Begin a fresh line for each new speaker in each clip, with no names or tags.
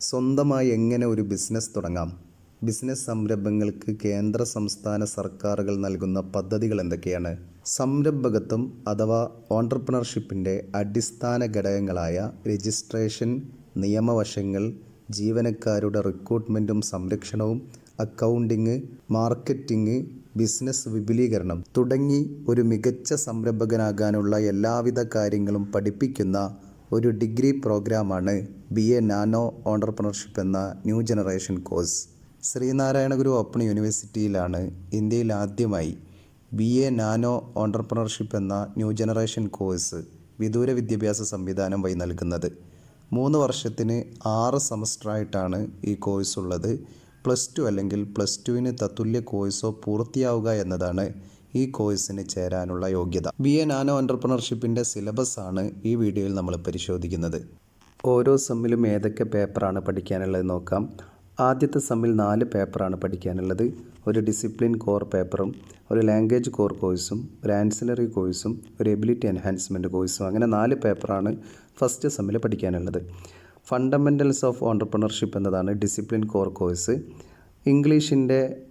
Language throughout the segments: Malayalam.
സ്വന്തമായി എങ്ങനെ ഒരു ബിസിനസ് തുടങ്ങാം? ബിസിനസ് സംരംഭങ്ങൾക്ക് കേന്ദ്ര സംസ്ഥാന സർക്കാരുകൾ നൽകുന്ന പദ്ധതികൾ എന്തൊക്കെയാണ്? സംരംഭകത്വം അഥവാ ഓണ്ടർപ്രണർഷിപ്പിന്റെ അടിസ്ഥാന ഘടകങ്ങളായ രജിസ്ട്രേഷൻ നിയമവശങ്ങൾ ജീവനക്കാരുടെ റിക്രൂട്ട്മെന്റും സംരക്ഷണവും അക്കൗണ്ടിങ് മാർക്കറ്റിംഗ് ബിസിനസ് വിപുലീകരണം തുടങ്ങി ഒരു മികച്ച സംരംഭകനാകാനുള്ള എല്ലാവിധ കാര്യങ്ങളും പഠിപ്പിക്കുന്ന ഒരു ഡിഗ്രി പ്രോഗ്രാമാണ് ബി എ നാനോ ഓണ്ടർപ്രണർഷിപ്പ് എന്ന new generation course. Sreenarayana Guru open യൂണിവേഴ്സിറ്റിയിലാണ് ഇന്ത്യയിൽ ആദ്യമായി ബി എ നാനോ ഓണ്ടർപ്രണർഷിപ്പ് എന്ന ന്യൂ ജനറേഷൻ കോഴ്സ് വിദൂര വിദ്യാഭ്യാസ സംവിധാനം വഴി നൽകുന്നത്. മൂന്ന് വർഷത്തിന് ആറ് സെമസ്റ്ററായിട്ടാണ് ഈ കോഴ്സ് ഉള്ളത് പ്ലസ് ടു അല്ലെങ്കിൽ പ്ലസ് ടുവിന് തത്തുല്യ കോഴ്സോ പൂർത്തിയാവുക എന്നതാണ് ഈ കോഴ്സിന് ചേരാനുള്ള യോഗ്യത. ബി എ നാനോ എന്റർപ്രണർഷിപ്പിന്റെ സിലബസ് ആണ് ഈ വീഡിയോയിൽ നമ്മൾ പരിശോധിക്കുന്നത്. ഓരോ സെമ്മിലും ഏതൊക്കെ പേപ്പറാണ് പഠിക്കാനുള്ളത് നോക്കാം. ആദ്യത്തെ സെമ്മിൽ നാല് പേപ്പറാണ് പഠിക്കാനുള്ളത്. ഒരു ഡിസിപ്ലിൻ കോർ പേപ്പറും ഒരു ലാംഗ്വേജ് കോർ കോഴ്സും ഒരു ആൻസിലറി കോഴ്സും ഒരു എബിലിറ്റി എൻഹാൻസ്മെന്റ് കോഴ്സും അങ്ങനെ നാല് പേപ്പറാണ് ഫസ്റ്റ് സെമ്മിൽ പഠിക്കാനുള്ളത്. ഫണ്ടമെന്റൽസ് ഓഫ് ഓണ്ടർപ്രണർഷിപ്പ് എന്നതാണ് ഡിസിപ്ലിൻ കോർ കോഴ്സ് ഇംഗ്ലീഷിന്റെ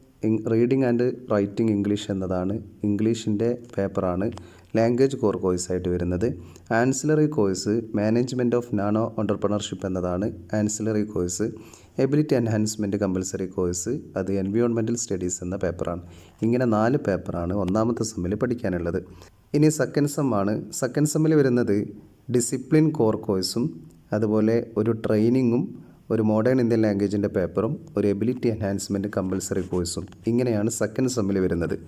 റീഡിംഗ് ആൻഡ് റൈറ്റിംഗ് ഇംഗ്ലീഷ് എന്നതാണ് ഇംഗ്ലീഷിന്റെ പേപ്പറാണ്. ലാംഗ്വേജ് കോർ കോഴ്സായിട്ട് വരുന്നത്. Ancillary course management of nano entrepreneurship എന്നതാണ് ancillary course ability enhancement compulsory course അത് എൻവിയോൺമെന്റൽ സ്റ്റഡീസ് എന്ന പേപ്പറാണ്. ഇങ്ങനെ നാല് പേപ്പറാണ് ഒന്നാമത്തെ സെമ്മിൽ പഠിക്കാനുള്ളത്. ഇനി സെക്കൻഡ് സെമ്മാണ് സെക്കൻഡ് സെമ്മിൽ വരുന്നത് ഡിസിപ്ലിൻ കോർ കോഴ്സും അതുപോലെ ഒരു ട്രെയിനിങ്ങും ഒരു മോഡേൺ ഇന്ത്യൻ ലാംഗ്വേജിന്റെ പേപ്പറും ഒരു എബിലിറ്റി എൻഹാൻസ്മെന്റ് കമ്പൽസറി കോഴ്സും ഇങ്ങനെയാണ് സെക്കൻഡ് സെമ്മിൽ വരുന്നത്.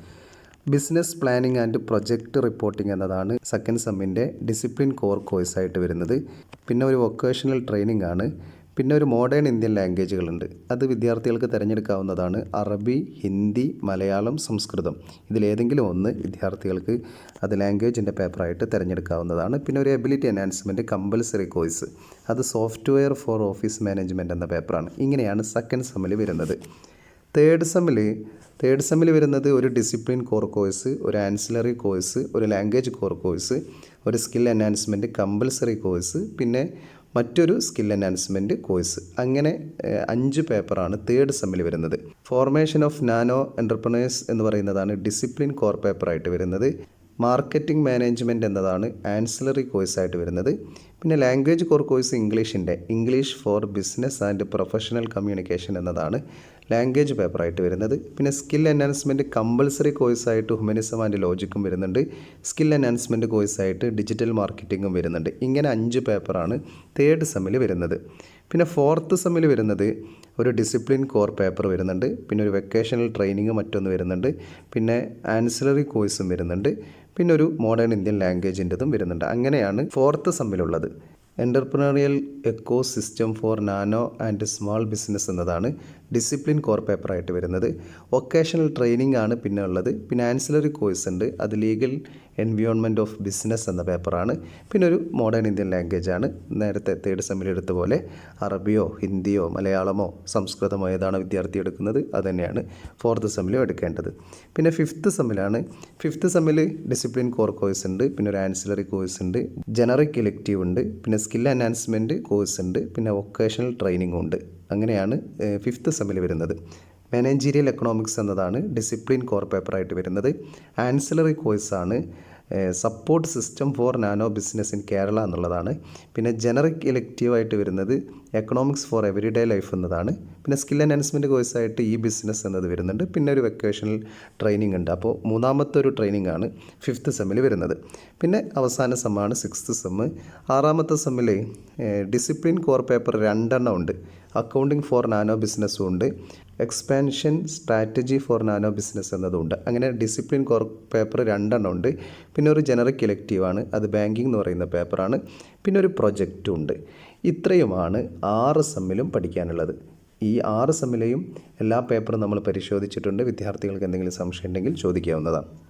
Business planning and project reporting എന്നതാണ് സെക്കൻഡ് സെമ്മിന്റെ ഡിസിപ്ലിൻ കോർ കോഴ്സായിട്ട് വരുന്നത്. പിന്നെ ഒരു വൊക്കേഷണൽ ട്രെയിനിങ് ആണ്. പിന്നെ ഒരു മോഡേൺ ഇന്ത്യൻ ലാംഗ്വേജുകളുണ്ട് അത് വിദ്യാർത്ഥികൾക്ക് തിരഞ്ഞെടുക്കാവുന്നതാണ് അറബി ഹിന്ദി മലയാളം സംസ്കൃതം. ഇതിലേതെങ്കിലും ഒന്ന് വിദ്യാർത്ഥികൾക്ക് അത് ലാംഗ്വേജിന്റെ പേപ്പറായിട്ട് തിരഞ്ഞെടുക്കാവുന്നതാണ്. പിന്നെ ഒരു എബിലിറ്റി എൻഹാൻസ്മെന്റ് കമ്പൽസറി കോഴ്സ് അത് സോഫ്റ്റ്വെയർ ഫോർ ഓഫീസ് മാനേജ്മെന്റ് എന്ന പേപ്പറാണ് ഇങ്ങനെയാണ് സെക്കൻഡ് സെമ്മിൽ വരുന്നത്. തേർഡ് സെമ്മിൽ തേർഡ് സെമ്മിൽ വരുന്നത് ഒരു ഡിസിപ്ലിൻ കോർ കോഴ്സ് ഒരു ആൻസിലറി കോഴ്സ് ഒരു ലാംഗ്വേജ് കോർ കോഴ്സ് ഒരു സ്കിൽ എൻഹാൻസ്മെന്റ് കമ്പൽസറി കോഴ്സ് പിന്നെ മറ്റൊരു സ്കിൽ എൻഹാൻസ്മെന്റ് കോഴ്സ് അങ്ങനെ അഞ്ച് പേപ്പറാണ് തേർഡ് സെമ്മിൽ വരുന്നത്. ഫോർമേഷൻ ഓഫ് നാനോ എന്റർപ്രണേഴ്സ് എന്ന് പറയുന്നതാണ് ഡിസിപ്ലിൻ കോർ പേപ്പറായിട്ട് വരുന്നത്. മാർക്കറ്റിംഗ് മാനേജ്മെന്റ് എന്നതാണ് ആൻസിലറി കോഴ്സായിട്ട് വരുന്നത്. പിന്നെ language core course ഇംഗ്ലീഷിന്റെ English for business and professional communication എന്നതാണ് ലാംഗ്വേജ് പേപ്പറായിട്ട് വരുന്നത്. പിന്നെ സ്കിൽ എൻഹാൻസ്മെന്റ് കമ്പൽസറി കോഴ്സായിട്ട് ഹ്യൂമനിസം ആൻഡ് ലോജിക്കും വരുന്നുണ്ട്. സ്കിൽ എൻഹാൻസ്മെന്റ് കോഴ്സായിട്ട് ഡിജിറ്റൽ മാർക്കറ്റിങ്ങും വരുന്നുണ്ട്. ഇങ്ങനെ അഞ്ച് പേപ്പറാണ് തേർഡ് സെമ്മിൽ വരുന്നത്. പിന്നെ ഫോർത്ത് സെമ്മിൽ വരുന്നത് ഒരു ഡിസിപ്ലിൻ കോർ പേപ്പർ വരുന്നുണ്ട്. പിന്നെ ഒരു വെക്കേഷണൽ ട്രെയിനിങ് മറ്റൊന്ന് വരുന്നുണ്ട്. പിന്നെ ആൻസിലറി കോഴ്സും വരുന്നുണ്ട്. പിന്നെ ഒരു മോഡേൺ ഇന്ത്യൻ ലാംഗ്വേജിന്റെതും വരുന്നുണ്ട്. അങ്ങനെയാണ് fourth സമ്മിലുള്ളത് entrepreneurial ecosystem for nano and small business എന്നതാണ് ഡിസിപ്ലിൻ കോർ പേപ്പറായിട്ട് വരുന്നത്. വൊക്കേഷണൽ ട്രെയിനിങ് ആണ് പിന്നെ ഉള്ളത്. പിന്നെ ആൻസിലറി കോഴ്സ് ഉണ്ട്. അത് ലീഗൽ എൻവിയോൺമെന്റ് ഓഫ് ബിസിനസ് എന്ന പേപ്പറാണ്. പിന്നെ ഒരു മോഡേൺ ഇന്ത്യൻ ലാംഗ്വേജ് ആണ്. നേരത്തെ തേർഡ് സെമ്മിൽ എടുത്ത പോലെ അറബിയോ ഹിന്ദിയോ മലയാളമോ സംസ്കൃതമോ ഏതാണ് വിദ്യാർത്ഥി എടുക്കുന്നത്? അത് തന്നെയാണ് ഫോർത്ത് സെമ്മിലും എടുക്കേണ്ടത്. പിന്നെ ഫിഫ്ത്ത് സെമ്മിലാണ് ഫിഫ്ത്ത് സെമ്മിൽ ഡിസിപ്ലിൻ കോർ കോഴ്സ് ഉണ്ട്. പിന്നെ ഒരു ആൻസിലറി കോഴ്സ് ഉണ്ട്. ജനറിക് ഇലക്റ്റീവ് ഉണ്ട്. പിന്നെ സ്കിൽ അനാൻസ്മെന്റ് കോഴ്സ് ഉണ്ട്. പിന്നെ വൊക്കേഷണൽ ട്രെയിനിങ്ങും ഉണ്ട്. അങ്ങനെയാണ് ഫിഫ്ത്ത് സെമ്മിൽ വരുന്നത്. മാനേജീരിയൽ എക്കണോമിക്സ് എന്നതാണ് ഡിസിപ്ലിൻ കോർ പേപ്പറായിട്ട് വരുന്നത്. ആൻസിലറി കോഴ്സാണ് support system for nano business in Kerala എന്നുള്ളതാണ്. പിന്നെ ജനറിക് ഇലക്റ്റീവായിട്ട് വരുന്നത് എക്കണോമിക്സ് ഫോർ എവറിഡേ ലൈഫ് എന്നതാണ്. പിന്നെ സ്കിൽ എൻഹാൻസ്മെന്റ് കോഴ്സായിട്ട് ഈ ബിസിനസ് എന്നത് വരുന്നുണ്ട്. പിന്നെ ഒരു വെക്കേഷണൽ ട്രെയിനിങ് ഉണ്ട്. അപ്പോൾ മൂന്നാമത്തെ ഒരു ട്രെയിനിങ് ആണ് ഫിഫ്ത്ത് സെമ്മിൽ വരുന്നത്. പിന്നെ അവസാന സെമ്മാണ് സിക്സ്ത് സെമ്മ് ആറാമത്തെ സെമ്മിൽ ഡിസിപ്ലിൻ കോർ പേപ്പർ രണ്ടെണ്ണം ഉണ്ട്. അക്കൗണ്ടിങ് ഫോർ നാനോ ബിസിനസ്സും ഉണ്ട്. Expansion strategy for nano business എന്നതുണ്ട്. അങ്ങനെ ഡിസിപ്ലിൻ കോർ പേപ്പർ രണ്ടെണ്ണം ഉണ്ട്. പിന്നെ ഒരു ജനറിക് ഇലക്റ്റീവാണ് അത് ബാങ്കിങ് എന്ന് പറയുന്ന പേപ്പറാണ്. പിന്നെ ഒരു പ്രൊജക്റ്റും ഉണ്ട്. ഇത്രയുമാണ് ആറ് സെമ്മിലും പഠിക്കാനുള്ളത്. ഈ ആറ് സെമ്മിലെയും എല്ലാ പേപ്പറും നമ്മൾ പരിശോധിച്ചിട്ടുണ്ട്. വിദ്യാർത്ഥികൾക്ക് എന്തെങ്കിലും സംശയം ഉണ്ടെങ്കിൽ ചോദിക്കാവുന്നതാണ്.